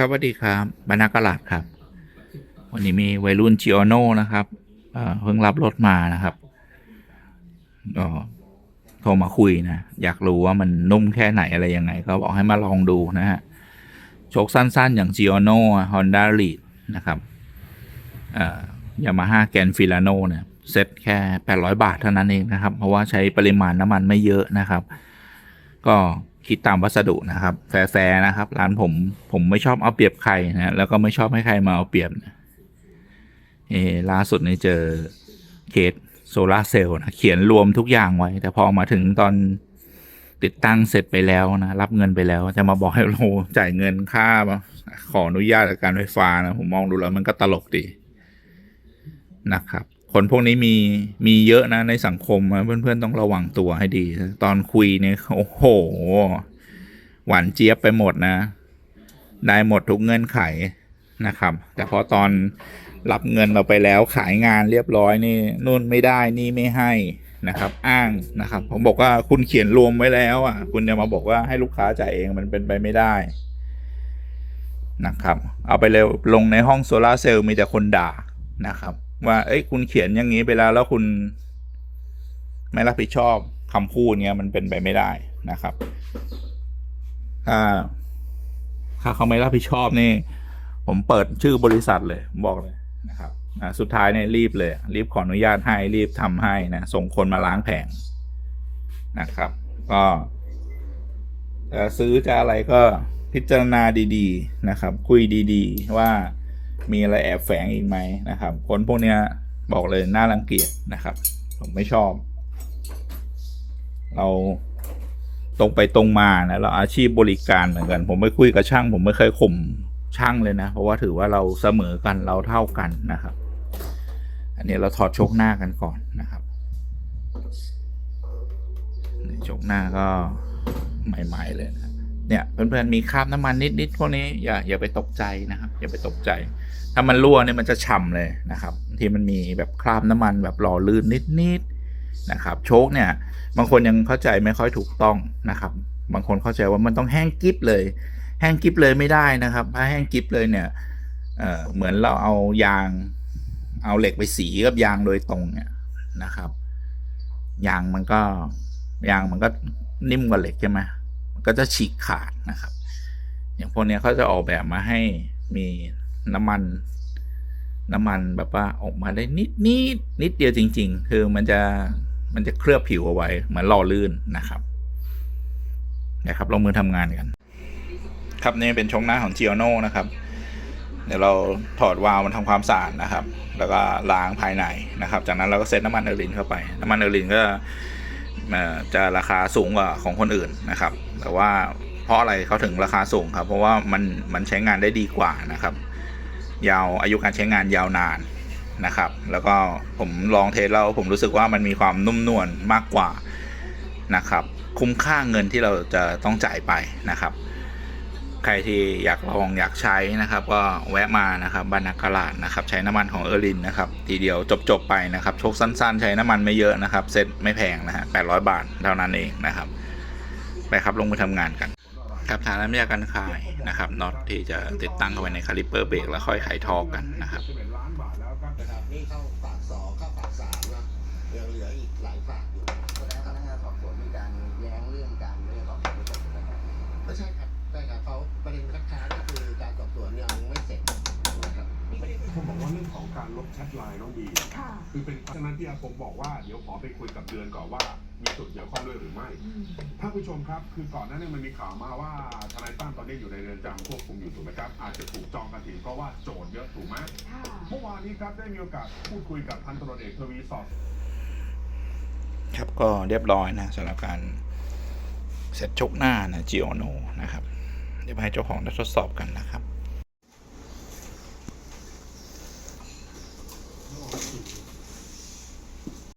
ครับสวัสดีครับบรรณากาลาดครับ วันนี้มีวัยรุ่นจิโอโนนะครับเพิ่งรับรถมานะครับก็โทรมาคุยนะ อยากรู้ว่ามันนุ่มแค่ไหนอะไรยังไง ก็บอกให้มาลองดูนะฮะโชคสั้นๆ อย่างจิโอโนฮอนด้าลีดนะครับยามาฮ่าแกนฟิลาโนเนี่ยเซ็ตแค่ 800 บาทเท่านั้นเองนะครับ เพราะว่าใช้ปริมาณน้ำมันไม่เยอะนะครับ ก็ คิดตามวัสดุนะครับ แฟร์ๆนะครับ ร้านผมผมไม่ชอบเอาเปรียบใครนะแล้วก็ไม่ชอบให้ใครมาเอาเปรียบนะเออล่าสุดนี่เจอเคสโซลาร์เซลล์นะเขียนรวมทุกอย่างไว้ แต่พอมาถึงตอนติดตั้งเสร็จไปแล้วนะ รับเงินไปแล้ว จะมาบอกให้เราจ่ายเงินค่า ขออนุญาตการไฟฟ้านะ ผมมองดูแล้วมันก็ตลกดีนะครับ คนพวกนี้มีมีเยอะนะในสังคมนะเพื่อนๆต้องระวังตัวให้ดี ตอนคุยเนี่ยโอ้โห หวานเจี๊ยบไปหมดนะ ได้หมดทุกเงื่อนไขนะครับ แต่พอตอนรับเงินเราไปแล้วขายงานเรียบร้อยนี่นู่นไม่ได้นี่ไม่ให้นะครับ อ้างนะครับ ผมบอกว่าคุณเขียนรวมไว้แล้วอะ คุณจะมาบอกว่าให้ลูกค้าจ่ายเองมันเป็นไปไม่ได้นะครับ เอาไปเร็วลงในห้องโซลาร์เซลล์มีแต่คนด่านะครับ ว่า เอ้ย คุณเขียนอย่างนี้ไปแล้ว แล้วคุณ ไม่รับผิดชอบคำพูดเงี้ยมันเป็นไปไม่ได้นะครับ ถ้าถ้าเขาไม่รับผิดชอบนี่ ผมเปิดชื่อบริษัทเลยบอกเลยนะครับอ่าสุดท้ายเนี่ยรีบเลย รีบขออนุญาตให้รีบทำให้นะส่งคนมาล้างแผงนะครับ ก็จะซื้อจะอะไรก็พิจารณาดี ๆ นะครับ คุยดี ๆ ว่า มีอะไรแอบแฝงอีกไหมนะครับ คนพวกเนี้ยบอกเลยน่ารังเกียจนะครับ ผมไม่ชอบ เราตรงไปตรงมานะเราอาชีพบริการเหมือนกัน ผมไม่คุยกับช่าง ผมไม่เคยข่มช่างเลยนะ เพราะว่าถือว่าเราเสมอกันเราเท่ากันนะครับ อันนี้เราถอดชคหน้ากันก่อนนะครับชคหน้าก็ใหม่ ๆ เลยนะ เนี่ยเพื่อนๆมีคราบน้ำมันนิดๆพวกนี้อย่าอย่าไปตกใจนะครับ อย่าไปตกใจ ถ้ามันรั่วเนี่ยมันจะฉ่ำเลยนะครับที่มันมีแบบคราบน้ำมันแบบหล่อลื่นนิดๆนะครับ โชคเนี่ย บางคนยังเข้าใจไม่ค่อยถูกต้องนะครับ บางคนเข้าใจว่ามันต้องแห้งกิบเลย แห้งกิบเลยไม่ได้นะครับ ถ้าแห้งกิบเลยเนี่ยเอ่อเหมือนเราเอายางเอาเหล็กไปสีกับยางโดยตรงเนี่ยนะครับยางมันก็ยางมันก็นิ่มกว่าเหล็กใช่ไหม มันก็จะฉีกขาดนะครับ อย่างพวกนี้เขาจะออกแบบมาให้มีน้ำมันน้ำมันแบบว่าออกมาได้นิดนิดนิดเดียวจริง ๆ คือมันจะมันจะเคลือบผิวเอาไว้เหมือนหล่อลื่นนะครับนะครับลงมือทำงานกัน ครับนี่เป็นชงหน้าของ g i o n o นะครับ เดี๋ยวเราถอดวาล์วมันทำความสะอาดนะครับ แล้วก็ล้างภายในนะครับ จากนั้นเราก็เซตน้ำมันเออร์ลินเข้าไป น้ำมันเออร์ลินก็ จะราคาสูงกว่าของคนอื่นนะครับ แต่ว่าเพราะอะไรเขาถึงราคาสูงครับ เพราะว่ามันมันใช้งานได้ดีกว่านะครับ ยาวอายุการใช้งานยาวนานนะครับ แล้วก็ผมลองเทสแล้วผมรู้สึกว่ามันมีความนุ่มนวลมากกว่านะครับ คุ้มค่าเงินที่เราจะต้องจ่ายไปนะครับ ใครที่อยากลองอยากใช้นะครับ ก็แวะมานะครับบรรณากลาดนะครับ ใช้น้ำมันของเออรินนะครับทีเดียวจบๆไปนะครับโชคสั้นๆ ใช้น้ำมันไม่เยอะนะครับ เซ็ตไม่แพงนะฮะ800บาทเท่านั้นเองนะครับ ไปครับลงมือทำงานกันครับฐานน้ำยากันคายนะครับน็อตที่จะติดตั้งเข้าไปในคาลิปเปอร์เบรกแล้วค่อยไขทอกกันนะครับนี่เข้าฝากสองเข้าฝากสามนะยังเหลืออีกหลายฝาก ผมบอกว่าเรื่องของการลบแชทไลน์น้องบีค่ะคือเป็นฉะนั้นที่อาผมบอกว่าเดี๋ยวขอไปคุยกับเดือนก่อนว่ามีส่วนเกี่ยวข้องด้วยหรือไม่อืมท่านผู้ชมครับ คือก่อนหน้านี้มันมีข่าวมาว่าทนายตั้มตอนนี้อยู่ในเรือนจำควบคุมอยู่ถูกไหมครับอาจจะถูกจองกระถิ่นเพราะว่าโจทย์เยอะถูกไหมค่ะเมื่อวานนี้ครับได้มีโอกาสพูดคุยกับพันตำรวจเอกทวีสอดครับก็เรียบร้อยนะสำหรับการเสร็จชกหน้านะจิโอโนนะครับเดี๋ยวไปให้เจ้าของได้ทดสอบกันนะครับ